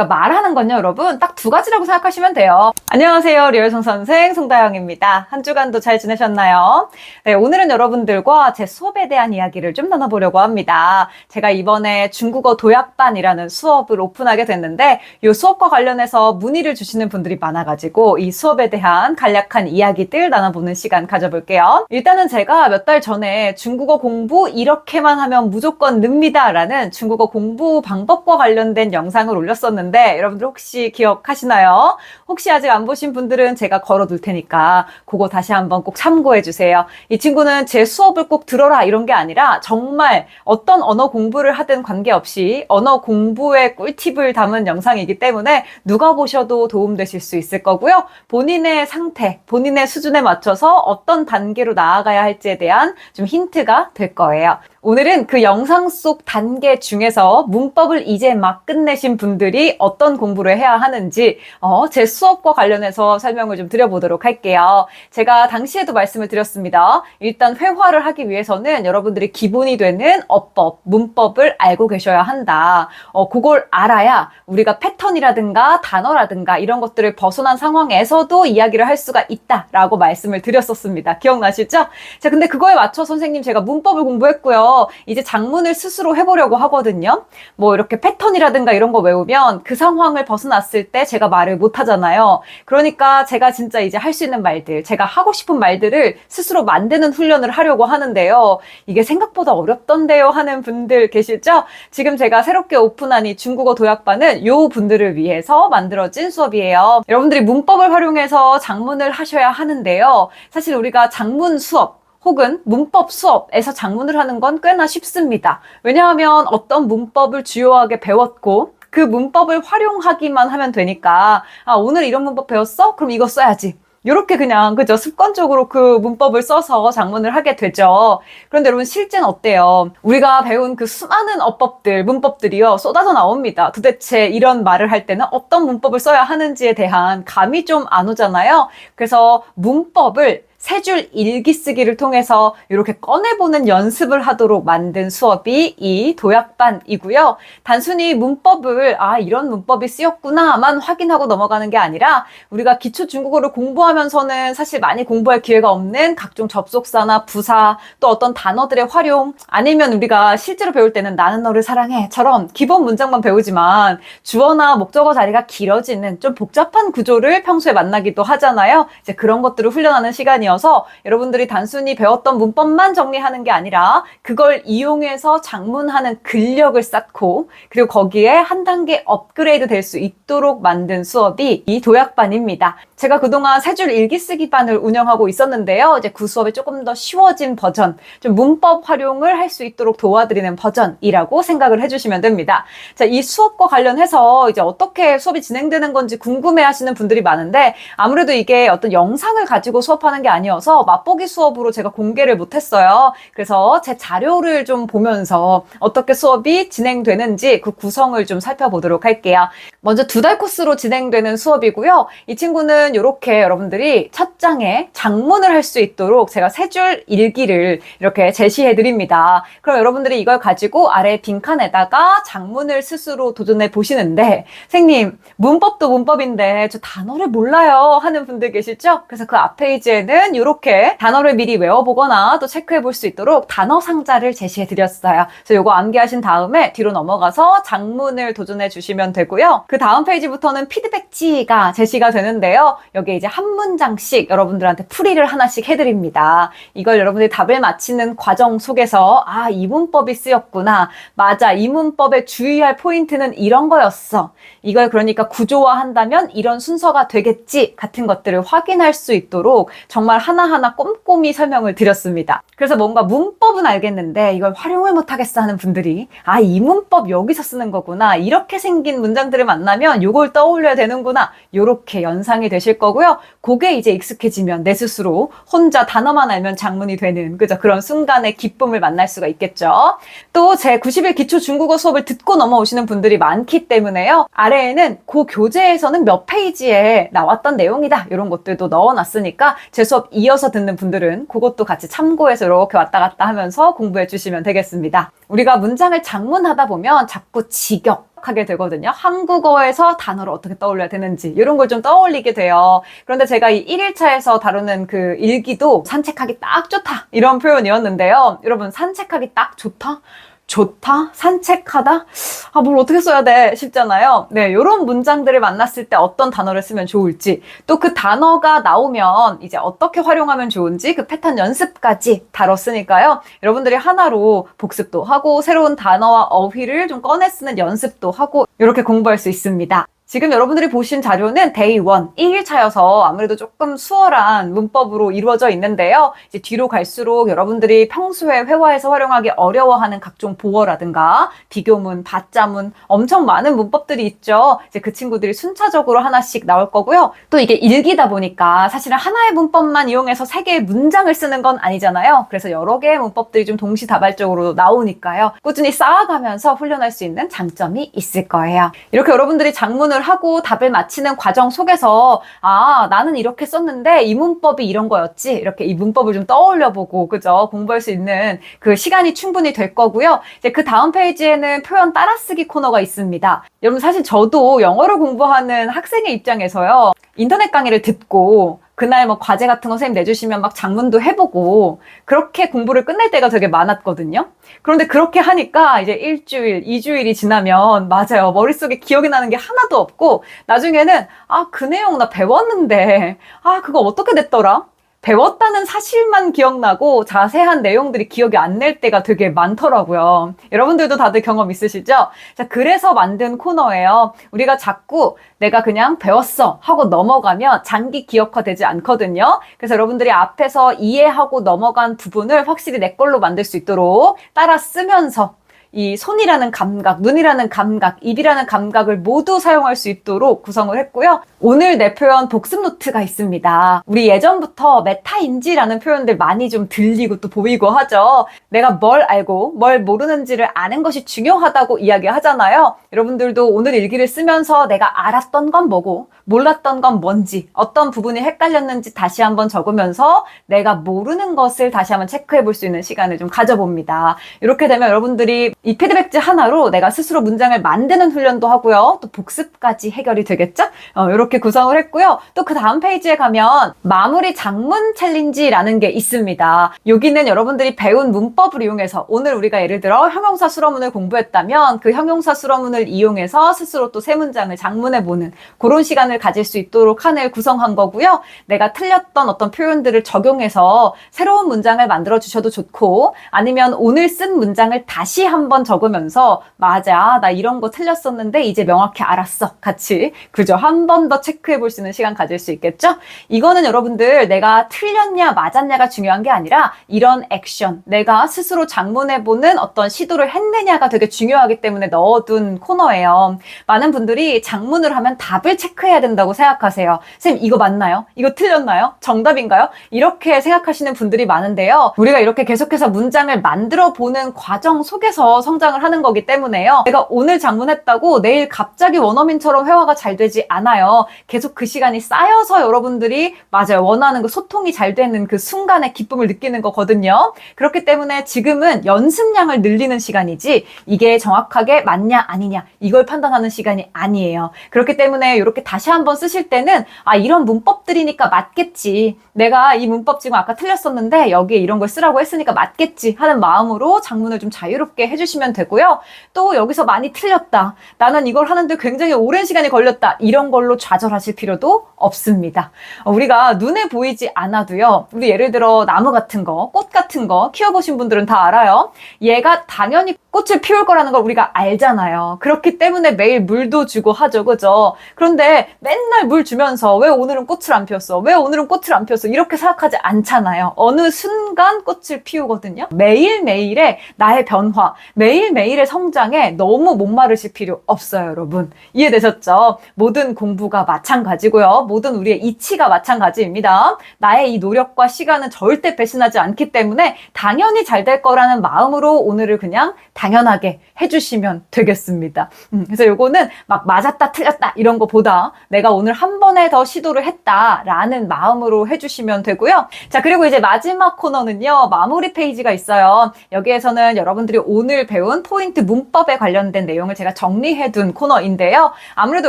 그러니까 말하는 건요, 여러분, 딱 두 가지라고 생각하시면 돼요. 안녕하세요. 리얼송 선생 송다영입니다. 한 주간도 잘 지내셨나요? 네, 오늘은 여러분들과 제 수업에 대한 이야기를 좀 나눠보려고 합니다. 제가 이번에 중국어 도약반이라는 수업을 오픈하게 됐는데, 이 수업과 관련해서 문의를 주시는 분들이 많아가지고, 이 수업에 대한 간략한 이야기들 나눠보는 시간 가져볼게요. 일단은 제가 몇 달 전에 중국어 공부 이렇게만 하면 무조건 늡니다. 라는 중국어 공부 방법과 관련된 영상을 올렸었는데, 여러분들 혹시 기억하시나요? 혹시 아직 안 보신 분들은 제가 걸어둘 테니까 그거 다시 한번 꼭 참고해 주세요. 이 친구는 제 수업을 꼭 들어라 이런 게 아니라 정말 어떤 언어 공부를 하든 관계없이 언어 공부의 꿀팁을 담은 영상이기 때문에 누가 보셔도 도움되실 수 있을 거고요. 본인의 상태, 본인의 수준에 맞춰서 어떤 단계로 나아가야 할지에 대한 좀 힌트가 될 거예요. 오늘은 그 영상 속 단계 중에서 문법을 이제 막 끝내신 분들이 어떤 공부를 해야 하는지 어, 제 수업과 관련해서 설명을 좀 드려보도록 할게요. 제가 당시에도 말씀을 드렸습니다. 일단 회화를 하기 위해서는 여러분들이 기본이 되는 어법, 문법을 알고 계셔야 한다. 어, 그걸 알아야 우리가 패턴이라든가 단어라든가 이런 것들을 벗어난 상황에서도 이야기를 할 수가 있다라고 말씀을 드렸었습니다. 기억나시죠? 자, 근데 그거에 맞춰 선생님 제가 문법을 공부했고요. 이제 장문을 스스로 해보려고 하거든요. 뭐 이렇게 패턴이라든가 이런 거 외우면 그 상황을 벗어났을 때 제가 말을 못 하잖아요. 그러니까 제가 진짜 이제 할 수 있는 말들, 제가 하고 싶은 말들을 스스로 만드는 훈련을 하려고 하는데요. 이게 생각보다 어렵던데요 하는 분들 계시죠? 지금 제가 새롭게 오픈한 이 중국어 도약반은 요 분들을 위해서 만들어진 수업이에요. 여러분들이 문법을 활용해서 장문을 하셔야 하는데요. 사실 우리가 장문 수업, 혹은 문법 수업에서 장문을 하는 건 꽤나 쉽습니다. 왜냐하면 어떤 문법을 주요하게 배웠고 그 문법을 활용하기만 하면 되니까 아 오늘 이런 문법 배웠어? 그럼 이거 써야지. 이렇게 그냥 그죠 습관적으로 그 문법을 써서 장문을 하게 되죠. 그런데 여러분 실제는 어때요? 우리가 배운 그 수많은 어법들, 문법들이요 쏟아져 나옵니다. 도대체 이런 말을 할 때는 어떤 문법을 써야 하는지에 대한 감이 좀 안 오잖아요. 그래서 문법을 세 줄 일기 쓰기를 통해서 이렇게 꺼내보는 연습을 하도록 만든 수업이 이 도약반이고요. 단순히 문법을 아 이런 문법이 쓰였구나만 확인하고 넘어가는 게 아니라 우리가 기초 중국어를 공부하면서는 사실 많이 공부할 기회가 없는 각종 접속사나 부사 또 어떤 단어들의 활용 아니면 우리가 실제로 배울 때는 나는 너를 사랑해처럼 기본 문장만 배우지만 주어나 목적어 자리가 길어지는 좀 복잡한 구조를 평소에 만나기도 하잖아요. 이제 그런 것들을 훈련하는 시간이 어서 여러분들이 단순히 배웠던 문법만 정리하는 게 아니라 그걸 이용해서 장문하는 근력을 쌓고 그리고 거기에 한 단계 업그레이드 될 수 있도록 만든 수업이 이 도약반입니다. 제가 그동안 세 줄 일기 쓰기 반을 운영하고 있었는데요. 이제 그 수업이 조금 더 쉬워진 버전, 좀 문법 활용을 할 수 있도록 도와드리는 버전이라고 생각을 해주시면 됩니다. 자, 이 수업과 관련해서 이제 어떻게 수업이 진행되는 건지 궁금해 하시는 분들이 많은데 아무래도 이게 어떤 영상을 가지고 수업하는 게 아니 어서 맛보기 수업으로 제가 공개를 못했어요. 그래서 제 자료를 좀 보면서 어떻게 수업이 진행되는지 그 구성을 좀 살펴보도록 할게요. 먼저 두 달 코스로 진행되는 수업이고요. 이 친구는 이렇게 여러분들이 첫 장에 장문을 할 수 있도록 제가 세 줄 일기를 이렇게 제시해 드립니다. 그럼 여러분들이 이걸 가지고 아래 빈칸에다가 장문을 스스로 도전해 보시는데 선생님 문법도 문법인데 저 단어를 몰라요 하는 분들 계시죠? 그래서 그 앞 페이지에는 이렇게 단어를 미리 외워보거나 또 체크해 볼 수 있도록 단어 상자를 제시해 드렸어요. 그래서 이거 암기하신 다음에 뒤로 넘어가서 장문을 도전해 주시면 되고요. 그 다음 페이지부터는 피드백지가 제시가 되는데요. 여기에 이제 한 문장씩 여러분들한테 풀이를 하나씩 해드립니다. 이걸 여러분들이 답을 맞히는 과정 속에서 아, 이 문법이 쓰였구나. 맞아. 이 문법에 주의할 포인트는 이런 거였어. 이걸 그러니까 구조화한다면 이런 순서가 되겠지. 같은 것들을 확인할 수 있도록 정말 하나하나 꼼꼼히 설명을 드렸습니다. 그래서 뭔가 문법은 알겠는데 이걸 활용을 못하겠어 하는 분들이 아, 이 문법 여기서 쓰는 거구나. 이렇게 생긴 문장들을 만나면 이걸 떠올려야 되는구나. 이렇게 연상이 되실 거고요. 그게 이제 익숙해지면 내 스스로 혼자 단어만 알면 장문이 되는 그죠? 그런 순간의 기쁨을 만날 수가 있겠죠. 또 제 90일 기초 중국어 수업을 듣고 넘어오시는 분들이 많기 때문에요. 아래에는 그 교재에서는 몇 페이지에 나왔던 내용이다. 이런 것들도 넣어놨으니까 제 수업 이어서 듣는 분들은 그것도 같이 참고해서 이렇게 왔다 갔다 하면서 공부해 주시면 되겠습니다. 우리가 문장을 장문하다 보면 자꾸 직역, 하게 되거든요. 한국어에서 단어를 어떻게 떠올려야 되는지 이런 걸 좀 떠올리게 돼요. 그런데 제가 이 1일차에서 다루는 그 일기도 산책하기 딱 좋다 이런 표현이었는데요. 여러분 산책하기 딱 좋다? 좋다? 산책하다? 아, 뭘 어떻게 써야 돼? 싶잖아요. 네, 요런 문장들을 만났을 때 어떤 단어를 쓰면 좋을지, 또 그 단어가 나오면 이제 어떻게 활용하면 좋은지 그 패턴 연습까지 다뤘으니까요. 여러분들이 하나로 복습도 하고, 새로운 단어와 어휘를 좀 꺼내 쓰는 연습도 하고, 이렇게 공부할 수 있습니다. 지금 여러분들이 보신 자료는 데이 1, 1일차여서 아무래도 조금 수월한 문법으로 이루어져 있는데요. 이제 뒤로 갈수록 여러분들이 평소에 회화에서 활용하기 어려워하는 각종 보어라든가 비교문, 받자문 엄청 많은 문법들이 있죠. 이제 그 친구들이 순차적으로 하나씩 나올 거고요. 또 이게 일기다 보니까 사실은 하나의 문법만 이용해서 세 개의 문장을 쓰는 건 아니잖아요. 그래서 여러 개의 문법들이 좀 동시다발적으로 나오니까요. 꾸준히 쌓아가면서 훈련할 수 있는 장점이 있을 거예요. 이렇게 여러분들이 장문을 하고 답을 맞히는 과정 속에서 아 나는 이렇게 썼는데 이 문법이 이런 거였지? 이렇게 이 문법을 좀 떠올려 보고 그죠? 공부할 수 있는 그 시간이 충분히 될 거고요. 이제 그 다음 페이지에는 표현 따라쓰기 코너가 있습니다. 여러분 사실 저도 영어를 공부하는 학생의 입장에서요 인터넷 강의를 듣고 그날 뭐 과제 같은 거 선생님 내주시면 막 장문도 해보고 그렇게 공부를 끝낼 때가 되게 많았거든요. 그런데 그렇게 하니까 이제 일주일, 이주일이 지나면 맞아요. 머릿속에 기억이 나는 게 하나도 없고 나중에는 아, 그 내용 나 배웠는데 아, 그거 어떻게 됐더라? 배웠다는 사실만 기억나고 자세한 내용들이 기억이 안 날 때가 되게 많더라고요. 여러분들도 다들 경험 있으시죠? 자, 그래서 만든 코너예요. 우리가 자꾸 내가 그냥 배웠어 하고 넘어가면 장기 기억화 되지 않거든요. 그래서 여러분들이 앞에서 이해하고 넘어간 부분을 확실히 내 걸로 만들 수 있도록 따라 쓰면서 이 손이라는 감각, 눈이라는 감각, 입이라는 감각을 모두 사용할 수 있도록 구성을 했고요. 오늘 내 표현 복습 노트가 있습니다. 우리 예전부터 메타인지라는 표현들 많이 좀 들리고 또 보이고 하죠. 내가 뭘 알고 뭘 모르는지를 아는 것이 중요하다고 이야기하잖아요. 여러분들도 오늘 일기를 쓰면서 내가 알았던 건 뭐고 몰랐던 건 뭔지 어떤 부분이 헷갈렸는지 다시 한번 적으면서 내가 모르는 것을 다시 한번 체크해 볼 수 있는 시간을 좀 가져봅니다. 이렇게 되면 여러분들이 이 피드백지 하나로 내가 스스로 문장을 만드는 훈련도 하고요. 또 복습까지 해결이 되겠죠? 어, 이렇게 구성을 했고요. 또 그 다음 페이지에 가면 마무리 장문 챌린지라는 게 있습니다. 여기는 여러분들이 배운 문법을 이용해서 오늘 우리가 예를 들어 형용사 수러문을 공부했다면 그 형용사 수러문을 이용해서 스스로 또 세 문장을 장문해 보는 그런 시간을 가질 수 있도록 칸을 구성한 거고요. 내가 틀렸던 어떤 표현들을 적용해서 새로운 문장을 만들어 주셔도 좋고 아니면 오늘 쓴 문장을 다시 한번 적으면서 맞아 나 이런 거 틀렸었는데 이제 명확히 알았어. 같이 그죠 한 번 더 체크해 볼 수 있는 시간 가질 수 있겠죠? 이거는 여러분들 내가 틀렸냐 맞았냐가 중요한 게 아니라 이런 액션 내가 스스로 장문해 보는 어떤 시도를 했느냐가 되게 중요하기 때문에 넣어둔 코너예요. 많은 분들이 장문을 하면 답을 체크해야 된다고 생각하세요. 선생님 이거 맞나요? 이거 틀렸나요? 정답인가요? 이렇게 생각하시는 분들이 많은데요. 우리가 이렇게 계속해서 문장을 만들어 보는 과정 속에서 성장을 하는 거기 때문에요. 내가 오늘 장문했다고 내일 갑자기 원어민처럼 회화가 잘 되지 않아요. 계속 그 시간이 쌓여서 여러분들이 맞아요. 원하는 그 소통이 잘 되는 그 순간의 기쁨을 느끼는 거거든요. 그렇기 때문에 지금은 연습량을 늘리는 시간이지 이게 정확하게 맞냐 아니냐 이걸 판단하는 시간이 아니에요. 그렇기 때문에 이렇게 다시 한번 쓰실 때는 아 이런 문법들이니까 맞겠지. 내가 이 문법 지금 아까 틀렸었는데 여기에 이런 걸 쓰라고 했으니까 맞겠지 하는 마음으로 장문을 좀 자유롭게 해주시 면 되고요. 또 여기서 많이 틀렸다. 나는 이걸 하는데 굉장히 오랜 시간이 걸렸다. 이런 걸로 좌절하실 필요도 없습니다. 어, 우리가 눈에 보이지 않아도요. 우리 예를 들어 나무 같은 거, 꽃 같은 거 키워보신 분들은 다 알아요. 얘가 당연히 꽃을 피울 거라는 걸 우리가 알잖아요. 그렇기 때문에 매일 물도 주고 하죠. 그죠? 그런데 맨날 물 주면서 왜 오늘은 꽃을 안 피웠어? 왜 오늘은 꽃을 안 피웠어? 이렇게 생각하지 않잖아요. 어느 순간 꽃을 피우거든요. 매일매일의 나의 변화, 매일매일의 성장에 너무 목마르실 필요 없어요, 여러분. 이해되셨죠? 모든 공부가 마찬가지고요. 모든 우리의 이치가 마찬가지입니다. 나의 이 노력과 시간은 절대 배신하지 않기 때문에 당연히 잘 될 거라는 마음으로 오늘을 그냥 당연하게 해주시면 되겠습니다. 음, 그래서 요거는 막 맞았다 틀렸다 이런 거보다 내가 오늘 한 번에 더 시도를 했다라는 마음으로 해주시면 되고요. 자 그리고 이제 마지막 코너는요 마무리 페이지가 있어요. 여기에서는 여러분들이 오늘 배운 포인트 문법에 관련된 내용을 제가 정리해둔 코너인데요. 아무래도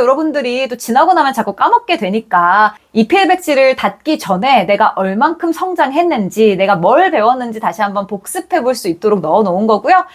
여러분들이 또 지나고 나면 자꾸 까먹게 되니까 이 필백지를 닫기 전에 내가 얼만큼 성장했는지 내가 뭘 배웠는지 다시 한번 복습해 볼 수 있도록 넣어 놓은 거고요.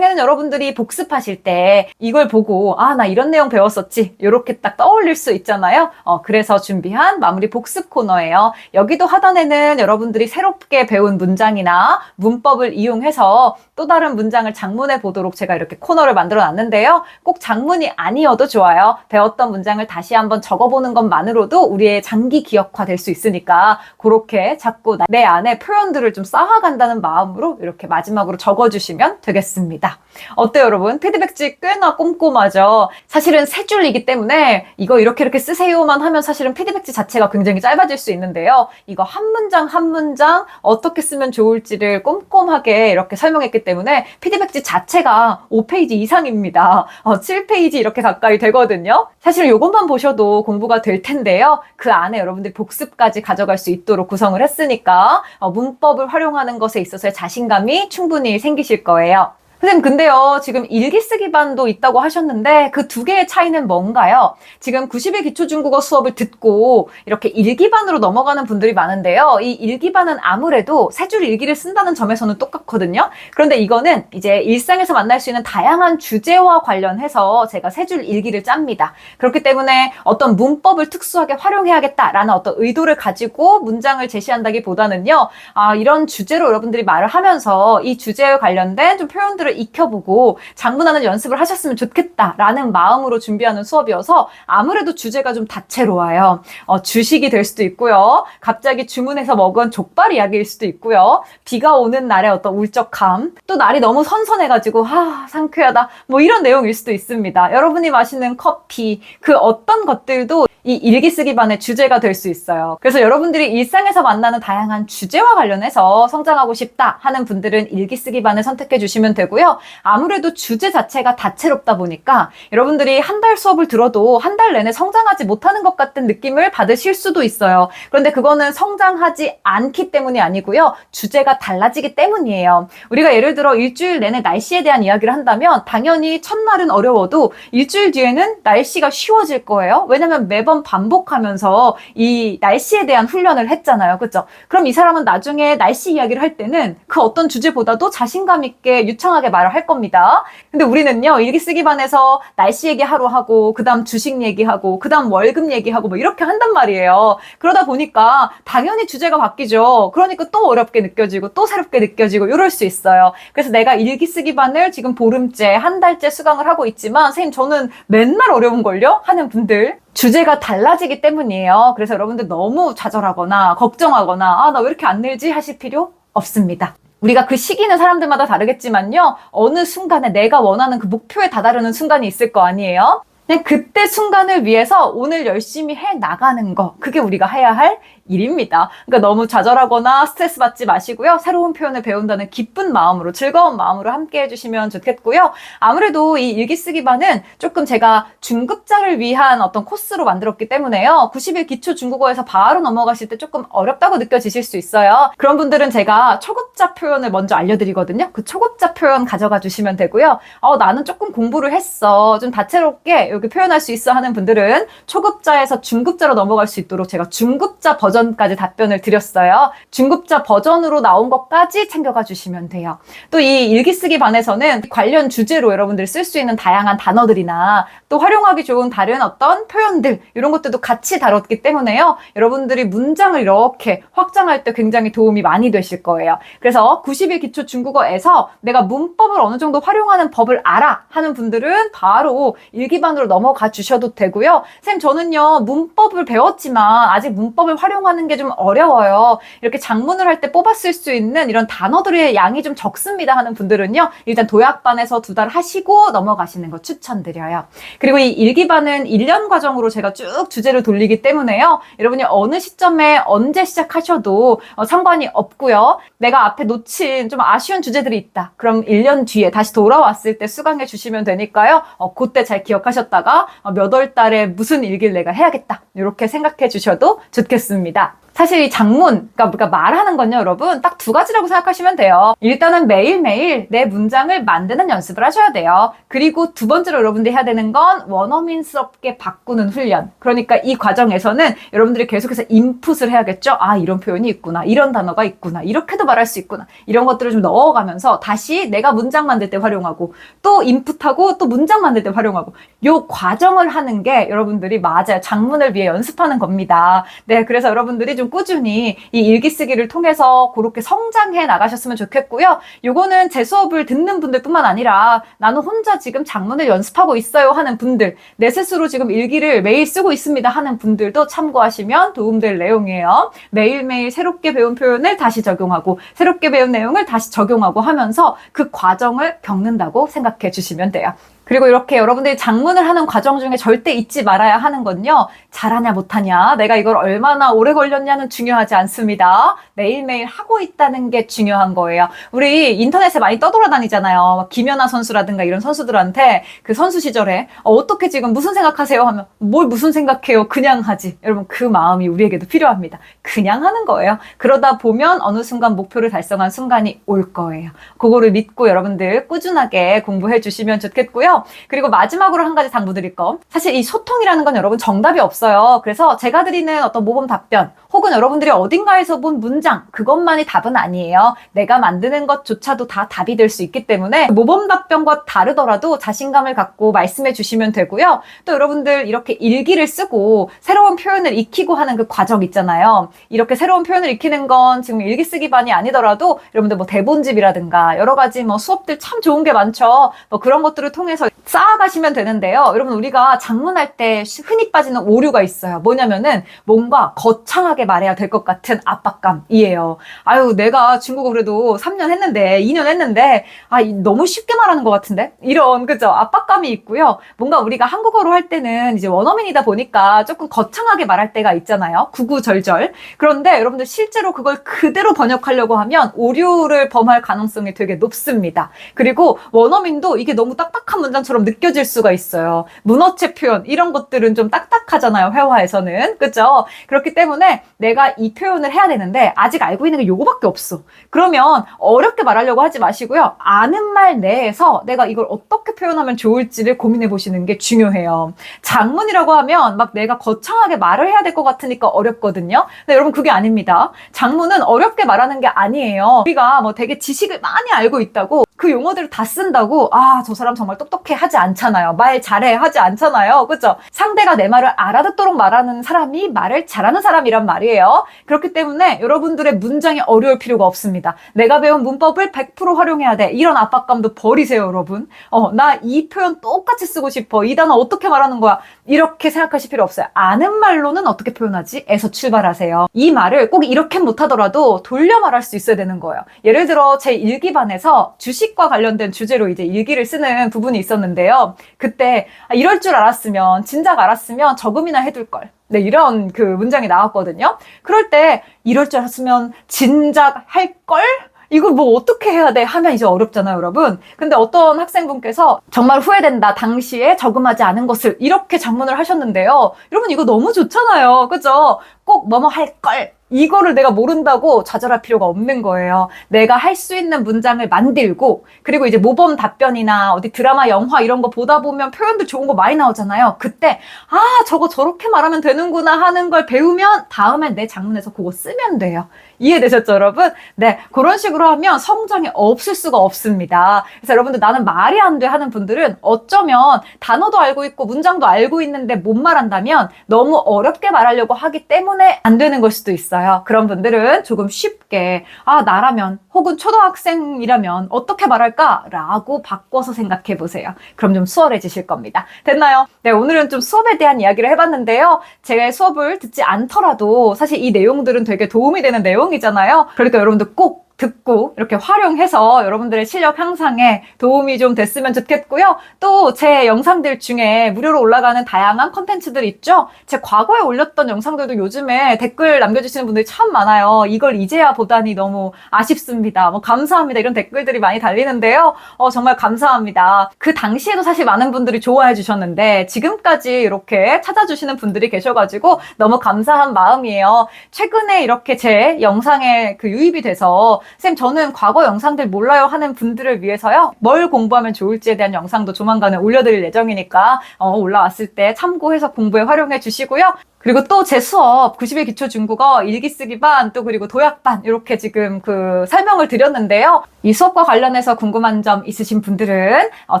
나중에는 여러분들이 복습하실 때 이걸 보고 아 나 이런 내용 배웠었지 이렇게 딱 떠올릴 수 있잖아요. 어, 그래서 준비한 마무리 복습 코너예요. 여기도 하단에는 여러분들이 새롭게 배운 문장이나 문법을 이용해서 또 다른 문장을 장문해 보도록 제가 이렇게 코너를 만들어 놨는데요. 꼭 장문이 아니어도 좋아요. 배웠던 문장을 다시 한번 적어보는 것만으로도 우리의 장기 기억화 될 수 있으니까 그렇게 자꾸 나- 내 안에 표현들을 좀 쌓아간다는 마음으로 이렇게 마지막으로 적어주시면 되겠습니다. 어때요, 여러분? 피드백지 꽤나 꼼꼼하죠? 사실은 세 줄이기 때문에 이거 이렇게 이렇게 쓰세요만 하면 사실은 피드백지 자체가 굉장히 짧아질 수 있는데요. 이거 한 문장 한 문장 어떻게 쓰면 좋을지를 꼼꼼하게 이렇게 설명했기 때문에 피드백지 자체가 5페이지 이상입니다. 어, 7페이지 이렇게 가까이 되거든요. 사실 이것만 보셔도 공부가 될 텐데요. 그 안에 여러분들이 복습까지 가져갈 수 있도록 구성을 했으니까 어, 문법을 활용하는 것에 있어서의 자신감이 충분히 생기실 거예요. 선생님, 근데요, 지금 일기 쓰기 반도 있다고 하셨는데, 그 두 개의 차이는 뭔가요? 지금 90일 기초 중국어 수업을 듣고, 이렇게 일기반으로 넘어가는 분들이 많은데요. 이 일기반은 아무래도 세 줄 일기를 쓴다는 점에서는 똑같거든요. 그런데 이거는 이제 일상에서 만날 수 있는 다양한 주제와 관련해서 제가 세 줄 일기를 짭니다. 그렇기 때문에 어떤 문법을 특수하게 활용해야겠다라는 어떤 의도를 가지고 문장을 제시한다기 보다는요, 아, 이런 주제로 여러분들이 말을 하면서 이 주제에 관련된 좀 표현들을 익혀보고 장문하는 연습을 하셨으면 좋겠다라는 마음으로 준비하는 수업이어서 아무래도 주제가 좀 다채로워요. 어, 주식이 될 수도 있고요. 갑자기 주문해서 먹은 족발 이야기일 수도 있고요. 비가 오는 날의 어떤 울적함, 또 날이 너무 선선해가지고 아 상쾌하다 뭐 이런 내용일 수도 있습니다. 여러분이 마시는 커피 그 어떤 것들도 이 일기 쓰기 반의 주제가 될 수 있어요. 그래서 여러분들이 일상에서 만나는 다양한 주제와 관련해서 성장하고 싶다 하는 분들은 일기 쓰기 반을 선택해 주시면 되고요. 아무래도 주제 자체가 다채롭다 보니까 여러분들이 한 달 수업을 들어도 한 달 내내 성장하지 못하는 것 같은 느낌을 받으실 수도 있어요. 그런데 그거는 성장하지 않기 때문이 아니고요. 주제가 달라지기 때문이에요. 우리가 예를 들어 일주일 내내 날씨에 대한 이야기를 한다면 당연히 첫날은 어려워도 일주일 뒤에는 날씨가 쉬워질 거예요. 왜냐면 매번 반복하면서 이 날씨에 대한 훈련을 했잖아요. 그죠? 그럼 이 사람은 나중에 날씨 이야기를 할 때는 그 어떤 주제보다도 자신감 있게 유창하게 말을 할 겁니다. 근데 우리는요, 일기 쓰기 반에서 날씨 얘기 하루 하고, 그 다음 주식 얘기하고, 그 다음 월급 얘기하고, 뭐 이렇게 한단 말이에요. 그러다 보니까 당연히 주제가 바뀌죠. 그러니까 또 어렵게 느껴지고, 또 새롭게 느껴지고, 이럴 수 있어요. 그래서 내가 일기 쓰기 반을 지금 보름째, 한 달째 수강을 하고 있지만, 선생님, 저는 맨날 어려운걸요? 하는 분들. 주제가 달라지기 때문이에요. 그래서 여러분들 너무 좌절하거나, 걱정하거나, 아, 나 왜 이렇게 안 늘지? 하실 필요 없습니다. 우리가 그 시기는 사람들마다 다르겠지만요. 어느 순간에 내가 원하는 그 목표에 다다르는 순간이 있을 거 아니에요? 그냥 그때 순간을 위해서 오늘 열심히 해 나가는 거. 그게 우리가 해야 할 일입니다. 그러니까 너무 좌절하거나 스트레스 받지 마시고요. 새로운 표현을 배운다는 기쁜 마음으로, 즐거운 마음으로 함께 해주시면 좋겠고요. 아무래도 이 일기 쓰기 반은 조금 제가 중급자를 위한 어떤 코스로 만들었기 때문에요. 90일 기초 중국어에서 바로 넘어가실 때 조금 어렵다고 느껴지실 수 있어요. 그런 분들은 제가 초급자 표현을 먼저 알려드리거든요. 그 초급자 표현 가져가 주시면 되고요. 어, 나는 조금 공부를 했어. 좀 다채롭게 여기 표현할 수 있어 하는 분들은 초급자에서 중급자로 넘어갈 수 있도록 제가 중급자 버전 까지 답변을 드렸어요. 중급자 버전으로 나온 것까지 챙겨가 주시면 돼요. 또 이 일기 쓰기 반에서는 관련 주제로 여러분들이 쓸 수 있는 다양한 단어들이나 또 활용하기 좋은 다른 어떤 표현들 이런 것들도 같이 다뤘기 때문에요. 여러분들이 문장을 이렇게 확장할 때 굉장히 도움이 많이 되실 거예요. 그래서 90일 기초 중국어에서 내가 문법을 어느 정도 활용하는 법을 알아 하는 분들은 바로 일기반으로 넘어가 주셔도 되고요. 쌤, 저는요, 문법을 배웠지만 아직 문법을 활용 하는 게 좀 어려워요. 이렇게 장문을 할 때 뽑았을 수 있는 이런 단어들의 양이 좀 적습니다 하는 분들은요, 일단 도약반에서 두 달 하시고 넘어가시는 거 추천드려요. 그리고 이 일기반은 1년 과정으로 제가 쭉 주제를 돌리기 때문에요. 여러분이 어느 시점에 언제 시작하셔도 어, 상관이 없고요. 내가 앞에 놓친 좀 아쉬운 주제들이 있다. 그럼 1년 뒤에 다시 돌아왔을 때 수강해 주시면 되니까요. 어, 그때 잘 기억하셨다가 어, 몇월 달에 무슨 일기를 내가 해야겠다. 이렇게 생각해 주셔도 좋겠습니다. 있습니다. 사실 이 장문, 그러니까 우리가 말하는 건요, 여러분, 딱 두 가지라고 생각하시면 돼요. 일단은 매일매일 내 문장을 만드는 연습을 하셔야 돼요. 그리고 두 번째로 여러분들이 해야 되는 건 원어민스럽게 바꾸는 훈련. 그러니까 이 과정에서는 여러분들이 계속해서 인풋을 해야겠죠? 아, 이런 표현이 있구나. 이런 단어가 있구나. 이렇게도 말할 수 있구나. 이런 것들을 좀 넣어가면서 다시 내가 문장 만들 때 활용하고 또 인풋하고 또 문장 만들 때 활용하고 요 과정을 하는 게 여러분들이 맞아요. 장문을 위해 연습하는 겁니다. 네, 그래서 여러분들이 좀 꾸준히 이 일기 쓰기를 통해서 그렇게 성장해 나가셨으면 좋겠고요. 요거는 제 수업을 듣는 분들뿐만 아니라 나는 혼자 지금 장문을 연습하고 있어요 하는 분들, 내 스스로 지금 일기를 매일 쓰고 있습니다 하는 분들도 참고하시면 도움될 내용이에요. 매일매일 새롭게 배운 표현을 다시 적용하고 새롭게 배운 내용을 다시 적용하고 하면서 그 과정을 겪는다고 생각해 주시면 돼요. 그리고 이렇게 여러분들이 장문을 하는 과정 중에 절대 잊지 말아야 하는 건요. 잘하냐 못하냐, 내가 이걸 얼마나 오래 걸렸냐는 중요하지 않습니다. 매일매일 하고 있다는 게 중요한 거예요. 우리 인터넷에 많이 떠돌아다니잖아요. 막 김연아 선수라든가 이런 선수들한테 그 선수 시절에 어, 떻게 지금 무슨 생각하세요? 하면 뭘 무슨 생각해요? 그냥 하지. 여러분 그 마음이 우리에게도 필요합니다. 그냥 하는 거예요. 그러다 보면 어느 순간 목표를 달성한 순간이 올 거예요. 그거를 믿고 여러분들 꾸준하게 공부해 주시면 좋겠고요. 그리고 마지막으로 한 가지 당부드릴 거. 사실 이 소통이라는 건 여러분 정답이 없어요. 그래서 제가 드리는 어떤 모범 답변 혹은 여러분들이 어딘가에서 본 문장 그것만이 답은 아니에요. 내가 만드는 것조차도 다 답이 될 수 있기 때문에 모범 답변과 다르더라도 자신감을 갖고 말씀해 주시면 되고요. 또 여러분들 이렇게 일기를 쓰고 새로운 표현을 익히고 하는 그 과정 있잖아요. 이렇게 새로운 표현을 익히는 건 지금 일기 쓰기반이 아니더라도 여러분들 뭐 대본집이라든가 여러 가지 뭐 수업들 참 좋은 게 많죠. 뭐 그런 것들을 통해서 쌓아가시면 되는데요. 여러분 우리가 장문할 때 흔히 빠지는 오류가 있어요. 뭐냐면은 뭔가 거창하게 말해야 될 것 같은 압박감이에요. 아유 내가 중국어 그래도 3년 했는데 2년 했는데 아 이- 너무 쉽게 말하는 것 같은데 이런 그죠 압박감이 있고요. 뭔가 우리가 한국어로 할 때는 이제 원어민이다 보니까 조금 거창하게 말할 때가 있잖아요. 구구절절. 그런데 여러분들 실제로 그걸 그대로 번역하려고 하면 오류를 범할 가능성이 되게 높습니다. 그리고 원어민도 이게 너무 딱딱한 문 장처럼 느껴질 수가 있어요. 문어체 표현 이런 것들은 좀 딱딱하잖아요. 회화에서는 그죠? 그렇기 때문에 내가 이 표현을 해야 되는데 아직 알고 있는 게 요거밖에 없어. 그러면 어렵게 말하려고 하지 마시고요. 아는 말 내에서 내가 이걸 어떻게 표현하면 좋을지를 고민해 보시는 게 중요해요. 장문이라고 하면 막 내가 거창하게 말을 해야 될 것 같으니까 어렵거든요. 근데 여러분 그게 아닙니다. 장문은 어렵게 말하는 게 아니에요. 우리가 뭐 되게 지식을 많이 알고 있다고 그 용어들을 다 쓴다고 아 저 사람 정말 똑똑 해 하지 않잖아요. 말 잘해 하지 않잖아요. 그죠? 상대가 내 말을 알아듣도록 말하는 사람이 말을 잘하는 사람이란 말이에요. 그렇기 때문에 여러분들의 문장이 어려울 필요가 없습니다. 내가 배운 문법을 100% 활용해야 돼. 이런 압박감도 버리세요, 여러분. 어, 나 이 표현 똑같이 쓰고 싶어. 이 단어 어떻게 말하는 거야? 이렇게 생각하실 필요 없어요. 아는 말로는 어떻게 표현하지? 에서 출발하세요. 이 말을 꼭 이렇게 못하더라도 돌려 말할 수 있어야 되는 거예요. 예를 들어 제 일기반에서 주식과 관련된 주제로 이제 일기를 쓰는 부분이 있 었는데요. 그때 아, 이럴 줄 알았으면 진작 알았으면 저금이나 해둘 걸. 네, 이런 그 문장이 나왔거든요. 그럴 때 이럴 줄 알았으면 진작 할 걸? 이걸 뭐 어떻게 해야 돼 하면 이제 어렵잖아요, 여러분. 근데 어떤 학생분께서 정말 후회된다. 당시에 저금하지 않은 것을 이렇게 장문을 하셨는데요. 여러분 이거 너무 좋잖아요. 그죠? 꼭 뭐뭐 할 걸. 이거를 내가 모른다고 좌절할 필요가 없는 거예요. 내가 할 수 있는 문장을 만들고, 그리고 이제 모범 답변이나 어디 드라마, 영화 이런 거 보다 보면 표현도 좋은 거 많이 나오잖아요. 그때, 아, 저거 저렇게 말하면 되는구나 하는 걸 배우면 다음엔 내 장문에서 그거 쓰면 돼요. 이해되셨죠, 여러분? 네, 그런 식으로 하면 성장이 없을 수가 없습니다. 그래서 여러분들 나는 말이 안 돼 하는 분들은 어쩌면 단어도 알고 있고 문장도 알고 있는데 못 말한다면 너무 어렵게 말하려고 하기 때문에 안 되는 걸 수도 있어요. 그런 분들은 조금 쉽게, 아, 나라면, 혹은 초등학생이라면 어떻게 말할까? 라고 바꿔서 생각해 보세요. 그럼 좀 수월해지실 겁니다. 됐나요? 네, 오늘은 좀 수업에 대한 이야기를 해봤는데요. 제가 수업을 듣지 않더라도 사실 이 내용들은 되게 도움이 되는 내용 이잖아요. 그러니까 여러분들 꼭 듣고 이렇게 활용해서 여러분들의 실력 향상에 도움이 좀 됐으면 좋겠고요. 또 제 영상들 중에 무료로 올라가는 다양한 컨텐츠들 있죠? 제 과거에 올렸던 영상들도 요즘에 댓글 남겨주시는 분들이 참 많아요. 이걸 이제야 보다니 너무 아쉽습니다. 뭐 감사합니다. 이런 댓글들이 많이 달리는데요. 어, 정말 감사합니다. 그 당시에도 사실 많은 분들이 좋아해 주셨는데 지금까지 이렇게 찾아주시는 분들이 계셔가지고 너무 감사한 마음이에요. 최근에 이렇게 제 영상에 그 유입이 돼서 쌤 저는 과거 영상들 몰라요 하는 분들을 위해서요. 뭘 공부하면 좋을지에 대한 영상도 조만간에 올려드릴 예정이니까 어, 올라왔을 때 참고해서 공부에 활용해 주시고요. 그리고 또 제 수업 90일 기초 중국어 일기 쓰기 반 또 그리고 도약 반 이렇게 지금 그 설명을 드렸는데요. 이 수업과 관련해서 궁금한 점 있으신 분들은 어,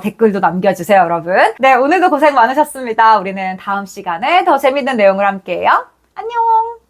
댓글도 남겨주세요, 여러분. 네, 오늘도 고생 많으셨습니다. 우리는 다음 시간에 더 재밌는 내용을 함께해요. 안녕!